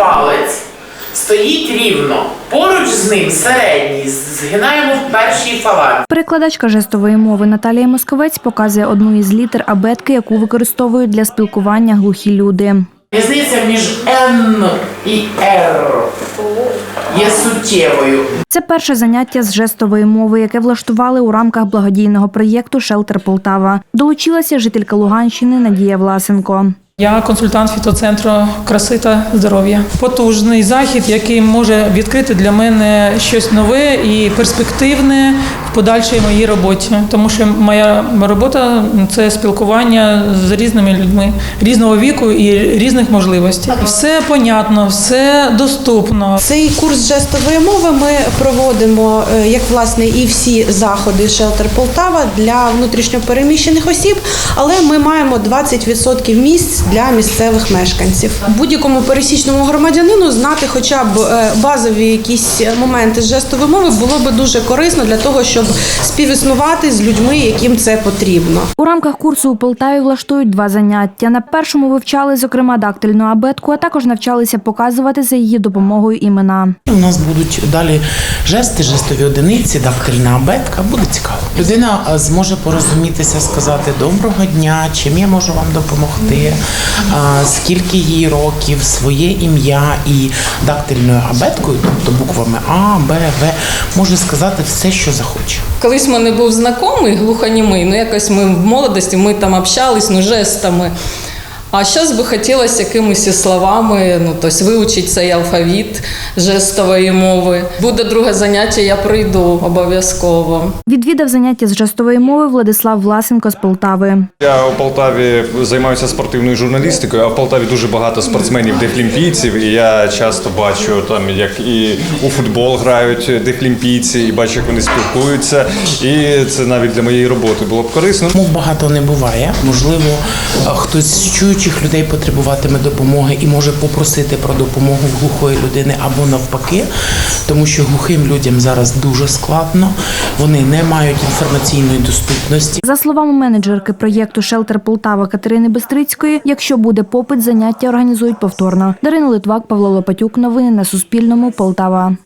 палець стоїть рівно. Поруч з ним середній згинаємо в першій фаланзі. Перекладачка жестової мови Наталія Московець показує одну із літер абетки, яку використовують для спілкування глухі люди. Різниця між Н і Р є суттєвою. Це перше заняття з жестової мови, яке влаштували у рамках благодійного проєкту Шелтер Полтава. Долучилася жителька Луганщини Надія Власенко. Я консультант фітоцентру краси та здоров'я. Потужний захід, який може відкрити для мене щось нове і перспективне подальшій моїй роботі. Тому що моя робота це спілкування з різними людьми різного віку і різних можливостей. Все понятно, все доступно. Цей курс жестової мови ми проводимо е, як власне і всі заходи Shelter Полтава для внутрішньопереміщених осіб, але ми маємо 20% місць для місцевих мешканців. Будь-якому пересічному громадянину знати хоча б е, базові якісь моменти з жестової мови було би дуже корисно для того, щоб співіснувати з людьми, яким це потрібно. У рамках курсу у Полтаві влаштують два заняття. На першому вивчали, зокрема, дактильну абетку, а також навчалися показувати за її допомогою імена. У нас будуть далі жести, жестові одиниці, дактильна абетка. Буде цікаво. Людина зможе порозумітися, сказати доброго дня, чим я можу вам допомогти, скільки їй років, своє ім'я і дактильною абеткою, тобто буквами А, Б, В, може сказати все, що захоче. Колись в мене був знайомий глухонімий, ну якось ми в молодості ми там общались, ну жестами. А зараз би хотілося якимись і словами, ну тобто вивчити цей алфавіт жестової мови. Буде друге заняття, я прийду обов'язково. Відвідав заняття з жестової мови Владислав Власенко з Полтави. Я у Полтаві займаюся спортивною журналістикою, а в Полтаві дуже багато спортсменів дефлімпійців, і я часто бачу там, як і у футбол грають дефлімпійці, і бачу, як вони спілкуються. І це навіть для моєї роботи було б корисно. Мов багато не буває. Можливо, хтось з чуючих людей потребуватиме допомоги і може попросити про допомогу глухої людини або навпаки, тому що глухим людям зараз дуже складно, вони не мають інформаційної доступності. За словами менеджерки проєкту Шелтер Полтава Катерини Бестрицької, якщо буде попит, заняття організують повторно. Дарина Литвак, Павло Лопатюк. Новини на Суспільному. Полтава.